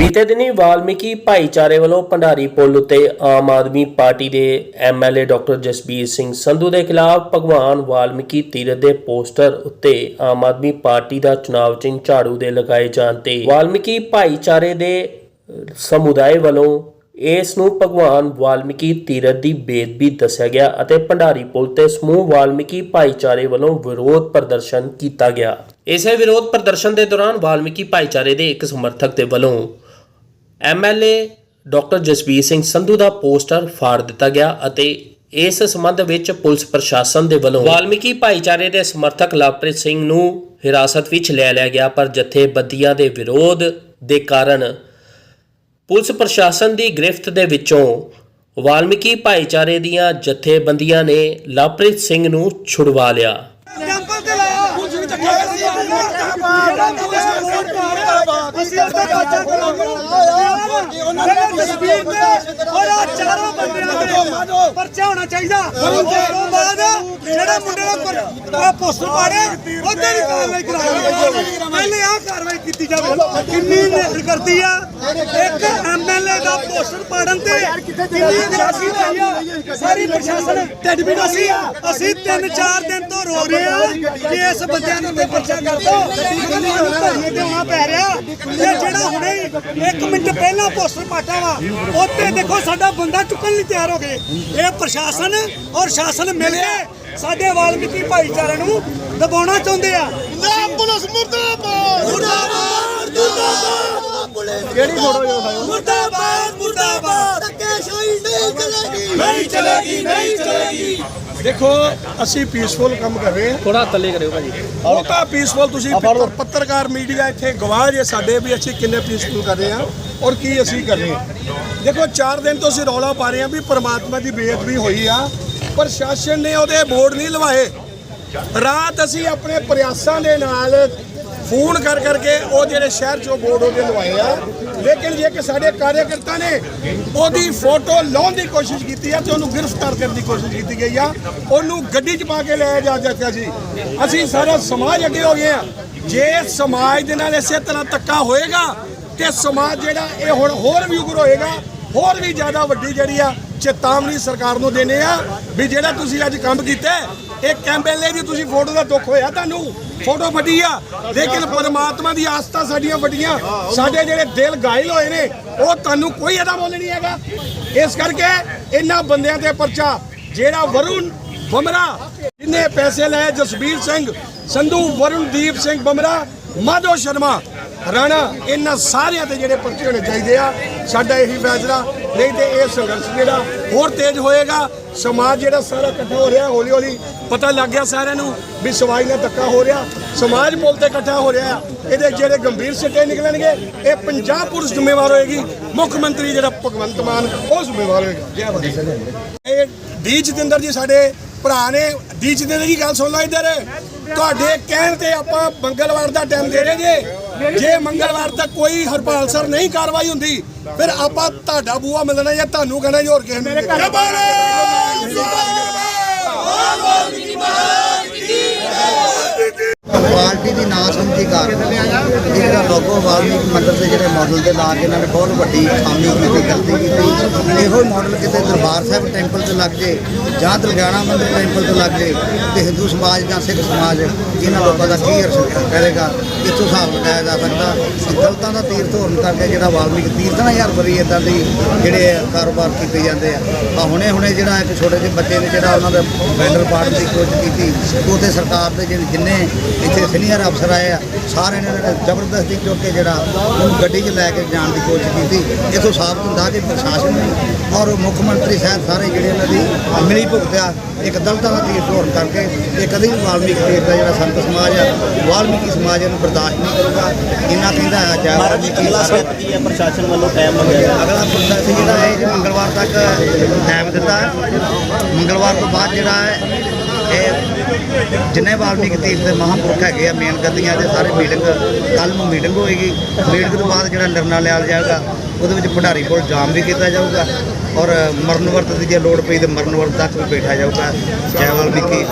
ਬੀਤੇ ਦਿਨੀ ਵਾਲਮੀਕੀ ਭਾਈਚਾਰੇ ਵੱਲੋਂ ਭੰਡਾਰੀ ਪੁਲ ਉੱਤੇ ਆਮ ਆਦਮੀ ਪਾਰਟੀ ਦੇ ਐਮਐਲਏ ਡਾਕਟਰ ਜਸਬੀਰ ਸਿੰਘ ਸੰਧੂ ਦੇ ਖਿਲਾਫ ਭਗਵਾਨ ਵਾਲਮੀਕੀ ਤੀਰਥ ਦੇ ਪੋਸਟਰ ਉੱਤੇ ਆਮ ਆਦਮੀ ਪਾਰਟੀ ਦਾ ਚੁਣਾਵ ਚਿੰਨ੍ਹ ਝਾੜੂ ਦੇ ਲਗਾਏ ਜਾਣ ਤੇ ਵਾਲਮੀਕੀ ਭਾਈਚਾਰੇ ਦੇ ਸਮੁਦਾਇ ਵੱਲੋਂ ਇਸ ਨੂੰ ਭਗਵਾਨ ਵਾਲਮੀਕੀ ਤੀਰਥ ਦੀ ਬੇਦਬੀ ਦੱਸਿਆ ਗਿਆ ਅਤੇ ਭੰਡਾਰੀ ਪੁਲ ਤੇ ਸਮੂਹ ਵਾਲਮੀਕੀ ਭਾਈਚਾਰੇ ਵੱਲੋਂ ਵਿਰੋਧ ਪ੍ਰਦਰਸ਼ਨ ਕੀਤਾ ਗਿਆ। ਇਸੇ ਵਿਰੋਧ ਪ੍ਰਦਰਸ਼ਨ ਦੇ ਦੌਰਾਨ ਵਾਲਮੀਕੀ ਭਾਈਚਾਰੇ ਦੇ ਇੱਕ ਸਮਰਥਕ ਦੇ ਵੱਲੋਂ ਐਮਐਲਏ ਡਾਕਟਰ ਜਸਬੀਰ ਸਿੰਘ ਸੰਧੂ ਦਾ ਪੋਸਟਰ ਫਾੜ ਦਿੱਤਾ ਗਿਆ ਅਤੇ ਇਸ ਸੰਬੰਧ ਵਿੱਚ ਪੁਲਿਸ ਪ੍ਰਸ਼ਾਸਨ ਦੇ ਵੱਲੋਂ ਵਾਲਮੀਕੀ ਭਾਈਚਾਰੇ ਦੇ ਸਮਰਥਕ ਲਵਪ੍ਰੀਤ ਸਿੰਘ ਨੂੰ ਹਿਰਾਸਤ ਵਿੱਚ ਲੈ ਲਿਆ ਗਿਆ, ਪਰ ਜਥੇਬੰਦੀਆਂ ਦੇ ਵਿਰੋਧ ਦੇ ਕਾਰਨ ਪੁਲਿਸ ਪ੍ਰਸ਼ਾਸਨ ਦੀ ਗ੍ਰਿਫਤ ਦੇ ਵਿੱਚੋਂ ਵਾਲਮੀਕੀ ਭਾਈਚਾਰੇ ਦੀਆਂ ਜਥੇਬੰਦੀਆਂ ਨੇ ਲਵਪ੍ਰੀਤ ਸਿੰਘ ਨੂੰ ਛੁਡਵਾ ਲਿਆ। ਪਰਚਾ ਹੋਣਾ ਚਾਹੀਦਾ ਜਿਹੜੇ ਮੁੰਡੇ ਦਾ ਪੋਸਟਰ ਪਾੜੇ ਉਹਦੇ ਦੀ ਕਾਰਵਾਈ ਕਰਾਉਣੀ ਪਹਿਲੇ ਆ ਕਾਰਵਾਈ ਕੀਤੀ ਜਾਵੇ ਕਿੰਨੀ ਨਿਹਰ ਕਰਦੀ ਆ ਇੱਕ ਪੋਸਟਰ ਪਾੜਨ ਤੇ ਕਿੰਨੀ ਗਰਾਸੀ ਹੋਈ ਆ ਸਾਰੀ ਪ੍ਰਸ਼ਾਸਨ ਢਿੱਡ ਵੀ ਅਸੀਂ ਅਸੀਂ ਤਿੰਨ ਚਾਰ ਦਿਨ ਤੋਂ ਰੋ ਰਹੇ ਆ ਕਿ ਇਸ ਬੰਦਿਆਂ ਨੂੰ ਤੇ ਪਰਚਾ ਕਰ ਦੋ। ਸਾਨੂੰ ਧਰਨੇ ਤੇ ਆਉਣਾ ਪੈ ਰਿਹਾ। ਤੇ ਜਿਹੜਾ ਹੁਣੇ ਹੀ ਇੱਕ ਮਿੰਟ ਪਹਿਲਾਂ ਪੋਸਟਰ ਪਾਟਾ ਵਾ ਉੱਤੇ ਦੇਖੋ ਸਾਡਾ ਬੰਦਾ ਚੁੱਕਣ ਲਈ ਤਿਆਰ ਹੋ ਗਏ। ਇਹ ਪ੍ਰਸ਼ਾਸਨ ਔਰ ਸ਼ਾਸਨ ਮਿਲ ਕੇ ਸਾਡੇ ਵਾਲਮੀਕੀ ਭਾਈਚਾਰੇ ਨੂੰ ਦਬਾਉਣਾ ਚਾਹੁੰਦੇ ਆ। ਪੁਲਿਸ ਮੁਰਦਾਬਾਦ! ਕਿਹੜੀ ਫੋਟੋ ਜੋ ਮੁਰਦਾਬਾਦ ਮੁਰਦਾਬਾਦ। ਧੱਕੇਸ਼ਾਹੀ ਨਹੀਂ ਚਲੇਗੀ। ਨਹੀਂ ਚਲੇਗੀ ਨਹੀਂ ਚਲੇਗੀ। ਦੇਖੋ ਅਸੀਂ ਪੀਸਫੁਲ ਕੰਮ ਕਰ ਰਹੇ ਹਾਂ। ਥੋੜਾ ਥੱਲੇ ਕਰਿਓ ਭਾਜੀ। ਉਹ ਤਾਂ ਪੀਸਫੁਲ ਤੁਸੀਂ ਪੱਤਰ- ਪੱਤਰਕਾਰ ਮੀਡੀਆ ਇੱਥੇ ਗਵਾਹ ਜੇ ਸਾਡੇ ਵੀ ਅਸੀਂ ਕਿੰਨੇ ਪੀਸਫੁਲ ਕਰ ਰਹੇ ਹਾਂ ਔਰ ਕੀ ਅਸੀਂ ਕਰ ਰਹੇ ਹਾਂ। ਦੇਖੋ 4 ਦਿਨ ਤੋਂ ਅਸੀਂ ਰੌਲਾ ਪਾ ਰਹੇ ਹਾਂ ਵੀ ਪ੍ਰਮਾਤਮਾ ਦੀ ਬੇਅਦਬੀ ਹੋਈ ਆ ਪ੍ਰਸ਼ਾਸਨ ਨੇ ਉਹਦੇ ਬੋਰਡ ਨਹੀਂ ਲਵਾਏ। ਰਾਤ ਅਸੀਂ ਆਪਣੇ ਪ੍ਰਯਾਸਾਂ ਦੇ ਨਾਲ ਫੋਨ ਕਰ ਕਰਕੇ ਉਹ ਜਿਹੜੇ ਸ਼ਹਿਰ ਚੋਂ ਬੋਰਡ ਉਹਦੇ ਲਵਾਏ ਆ। ਲੇਕਿਨ ਜੇ ਕਿ ਸਾਡੇ ਕਾਰਜਕਰਤਾ ਨੇ ਉਹਦੀ ਫੋਟੋ ਲਾਉਣ ਦੀ ਕੋਸ਼ਿਸ਼ ਕੀਤੀ ਆ ਤੇ ਉਹਨੂੰ ਗ੍ਰਿਫਤਾਰ ਕਰਨ ਦੀ ਕੋਸ਼ਿਸ਼ ਕੀਤੀ ਗਈ ਆ, ਉਹਨੂੰ ਗੱਡੀ 'ਚ ਪਾ ਕੇ ਲੈ ਜਾ ਦਿੱਤਾ ਸੀ ਅਸੀਂ ਸਾਰਾ ਸਮਾਜ ਅੱਗੇ ਹੋ ਗਏ ਆ। ਜੇ ਸਮਾਜ ਦੇ ਨਾਲ ਇਸੇ ਤਰ੍ਹਾਂ ਧੱਕਾ ਹੋਏਗਾ ਤੇ ਸਮਾਜ ਜਿਹੜਾ ਇਹ ਹੁਣ ਹੋਰ ਵੀ ਉਗਰ ਹੋਏਗਾ, ਹੋਰ ਵੀ ਜ਼ਿਆਦਾ ਵੱਡੀ ਜਿਹੜੀ ਆ ਚੇਤਾਵਨੀ ਸਰਕਾਰ ਨੂੰ ਦੇਣੇ ਆ ਵੀ ਜਿਹੜਾ ਤੁਸੀਂ ਅੱਜ ਕੰਮ ਕੀਤਾ ਇੱਕ ਐਮਐਲਏ ਦੀ ਤੁਸੀਂ ਫੋਟੋ ਦਾ ਦੁੱਖ ਹੋਇਆ ਤੁਹਾਨੂੰ? ਫੋਟੋ ਵੱਡੀ ਆ। ਲੇਕਿਨ ਪਰਮਾਤਮਾ ਦੀ ਆਸਥਾ ਸਾਡੀਆਂ ਵੱਡੀਆਂ ਸਾਡੇ ਜਿਹੜੇ ਦਿਲ ਗਾਇਲ ਹੋਏ ਨੇ, ਉਹ ਤੁਹਾਨੂੰ ਕੋਈ ਇਹਦਾ ਮੁੱਲ ਨਹੀਂ ਹੈਗਾ। ਇਸ ਕਰਕੇ ਇਹਨਾਂ ਬੰਦਿਆਂ ਤੇ ਪਰਚਾ। ਜਿਹੜਾ ਵਰੁਣ ਬਮਰਾ ਜਿਨੇ ਪੈਸੇ ਲਏ ਜਸਬੀਰ ਸਿੰਘ, ਸੰਧੂ ਵਰੁਣਦੀਪ ਸਿੰਘ ਬਮਰਾ ਮਾਧੋ ਸ਼ਰਮਾ, ਰਾਣਾ, ਇਹਨਾਂ ਸਾਰਿਆਂ ਤੇ ਜਿਹੜੇ ਪਰਚੇ ਹੋਣੇ ਚਾਹੀਦੇ ਆ। ਸਾਡਾ ਇਹੀ ਫੈਸਲਾ। ਨਹੀਂ ਤੇ ਇਹ ਸੰਘਰਸ਼ ਜਿਹੜਾ ਹੋਰ ਤੇਜ਼ ਹੋਏਗਾ। ਸਮਾਜ ਜਿਹੜਾ ਸਾਰਾ ਇਕੱਠਾ ਹੋ ਰਿਹਾ ਹੌਲੀ ਹੌਲੀ ਪਤਾ ਲੱਗ ਗਿਆ ਸਾਰਿਆਂ ਨੂੰ ਵੀ ਸਮਾਜ ਨਾਲ ਧੱਕਾ ਹੋ ਰਿਹਾ ਸਮਾਜ ਪੁੱਲ ਤੇ ਇਕੱਠਾ ਹੋ ਰਿਹਾ। ਇਹਦੇ ਜਿਹੜੇ ਗੰਭੀਰ ਸਿੱਟੇ ਨਿਕਲਣਗੇ ਇਹ ਪੰਜਾਬ ਪੁਲਿਸ ਜ਼ਿੰਮੇਵਾਰ ਹੋਏਗੀ ਮੁੱਖ ਮੰਤਰੀ ਜਿਹੜਾ ਭਗਵੰਤ ਮਾਨ ਉਹ ਜ਼ਿੰਮੇਵਾਰ ਹੋਏਗਾ। ਜੈ ਭਾਰਤ ਇਹ ਡੀ ਜਤਿੰਦਰ ਜੀ ਸਾਡੇ ਭਰਾ ਨੇ। ਡੀ ਜਤਿੰਦਰ ਜੀ ਗੱਲ ਸੁਣ ਲਓ ਇੱਧਰ। ਤੁਹਾਡੇ ਕਹਿਣ ਤੇ ਆਪਾਂ ਮੰਗਲਵਾਰ ਦਾ ਟਾਈਮ ਦੇ ਰਹੇ ਜੇ। ਜੇ ਮੰਗਲਵਾਰ ਤੱਕ ਕੋਈ ਹਰਪਾਲ ਸਰ ਨਹੀਂ ਕਾਰਵਾਈ ਹੁੰਦੀ ਫਿਰ ਆਪਾਂ ਤੁਹਾਡਾ ਬੂਆ ਮਿਲਣਾ ਜਾਂ ਤੁਹਾਨੂੰ ਕਹਿਣਾ ਜੀ ਹੋਰ ਕਿਸੇ ਨੂੰ ਪਾਰਟੀ ਦੀ ਨਾ ਸਮਝੀ ਕਾਰਨ ਜਿਹੜਾ ਲੋਗੋ ਵਾਲਮੀਕ ਮੰਦਰ ਦੇ ਜਿਹੜੇ ਮਾਡਲ ਦੇ ਲਾ ਕੇ ਇਹਨਾਂ ਨੇ ਬਹੁਤ ਵੱਡੀ ਖਾਮੀ ਕੀਤੀ ਗਲਤੀ ਕੀਤੀ। ਇਹੋ ਮਾਡਲ ਕਿਤੇ ਦਰਬਾਰ ਸਾਹਿਬ ਟੈਂਪਲ ਤੇ ਲੱਗ ਜੇ ਜਾਂ ਦਲਗਾਣਾ ਮੰਦਰ ਟੈਂਪਲ ਤੇ ਲੱਗ ਜੇ ਤੇ ਹਿੰਦੂ ਸਮਾਜ ਜਾਂ ਸਿੱਖ ਸਮਾਜ ਇਹਨਾਂ ਲੋਕਾਂ ਦਾ ਕੀ ਅਰਸ ਕਰੇਗਾ ਇੱਥੋਂ ਹਿਸਾਬ ਲਗਾਇਆ ਜਾ ਸਕਦਾ? ਕਿ ਦਲਤਾਂ ਦਾ ਤੀਰਥ ਹੋਣ ਕਰਕੇ ਜਿਹੜਾ ਵਾਲਮੀਕ ਤੀਰਥ ਨਾ ਯਾਰ ਬਰੀ ਇਦਾਂ ਦੀ ਜਿਹੜੇ ਕਾਰੋਬਾਰ ਕੀਤੇ ਜਾਂਦੇ ਆ। ਆ ਹੁਣੇ ਹੁਣੇ ਜਿਹੜਾ ਇੱਕ ਛੋਟੇ ਜਿਹੇ ਬੱਚੇ ਨੇ ਜਿਹੜਾ ਉਹਨਾਂ ਦਾ ਬੈਨਰ ਪਾੜਨ ਦੀ ਕੋਸ਼ਿਸ਼ ਕੀਤੀ, ਉਹ ਸਰਕਾਰ ਦੇ ਜਿਹੜੇ ਜਿੰਨੇ ਇੱਥੇ ਸੀਨੀਅਰ ਅਫਸਰ ਆਏ ਆ, ਸਾਰਿਆਂ ਨੇ ਜ਼ਬਰਦਸਤੀ ਚੁੱਕ ਕੇ ਜਿਹੜਾ ਉਹਨੂੰ ਗੱਡੀ 'ਚ ਲੈ ਕੇ ਜਾਣ ਦੀ ਕੋਸ਼ਿਸ਼ ਕੀਤੀ। ਇਥੋਂ ਸਾਫ਼ ਹੁੰਦਾ ਕਿ ਪ੍ਰਸ਼ਾਸਨ ਔਰ ਮੁੱਖ ਮੰਤਰੀ ਸਾਹਿਬ ਸਾਰੇ ਜਿਹੜੇ ਇਹਨਾਂ ਦੀ ਮਿਲੀ ਭੁਗਤਿਆ ਇੱਕ ਦਲਤਾਂ ਦਾ ਤੀਰਥ ਹੋਣ ਕਰਕੇ ਇਹ ਕਦੇ ਵੀ ਵਾਲਮੀਕ ਤੀਰਥ ਦਾ ਜਿਹੜਾ ਸੰਤ ਸਮਾਜ ਆ ਵਾਲਮੀਕੀ ਸਮਾਜ ਇਹਨੂੰ ਬਰਦਾਸ਼ਤ ਨਹੀਂ ਕਰੂਗਾ। ਇਹਨਾਂ ਕਹਿੰਦਾ ਹੈ ਜੈ ਵਾਲਮੀਕੀ ਕੀ ਹੈ? ਪ੍ਰਸ਼ਾਸਨ ਵੱਲੋਂ ਟਾਈਮ ਮੰਗਿਆ ਅਗਲਾ ਪ੍ਰੋਸੈਸ ਜਿਹੜਾ ਹੈ ਜੀ ਮੰਗਲਵਾਰ ਤੱਕ ਟਾਈਮ ਦਿੱਤਾ ਹੈ। ਮੰਗਲਵਾਰ ਤੋਂ ਬਾਅਦ ਜਿਹੜਾ ਹੈ ਇਹ ਜਿੰਨੇ ਵਾਲਮੀਕ ਤੀਰਥ ਦੇ ਮਹਾਂਪੁਰਖ ਹੈਗੇ ਆ ਮੇਨ ਗੱਦੀਆਂ ਦੇ ਸਾਰੇ ਮੀਟਿੰਗ ਕੱਲ ਨੂੰ ਮੀਟਿੰਗ ਹੋਏਗੀ। ਮੀਟਿੰਗ ਤੋਂ ਬਾਅਦ ਜਿਹੜਾ ਨਿਰਣਾ ਲਿਆ ਜਾਏਗਾ ਉਹਦੇ ਵਿੱਚ ਭੰਡਾਰੀ ਕੋਲ ਜਾਮ ਵੀ ਕੀਤਾ ਜਾਊਗਾ ਔਰ ਮਰਨ ਵਰਤ ਦੀ ਜੇ ਲੋੜ ਪਈ ਤੇ ਮਰਨ ਵਰਤ ਤੱਕ ਵੀ ਬੈਠਾ ਜਾਊਗਾ। ਜੈ ਵਾਲਮੀਕੀ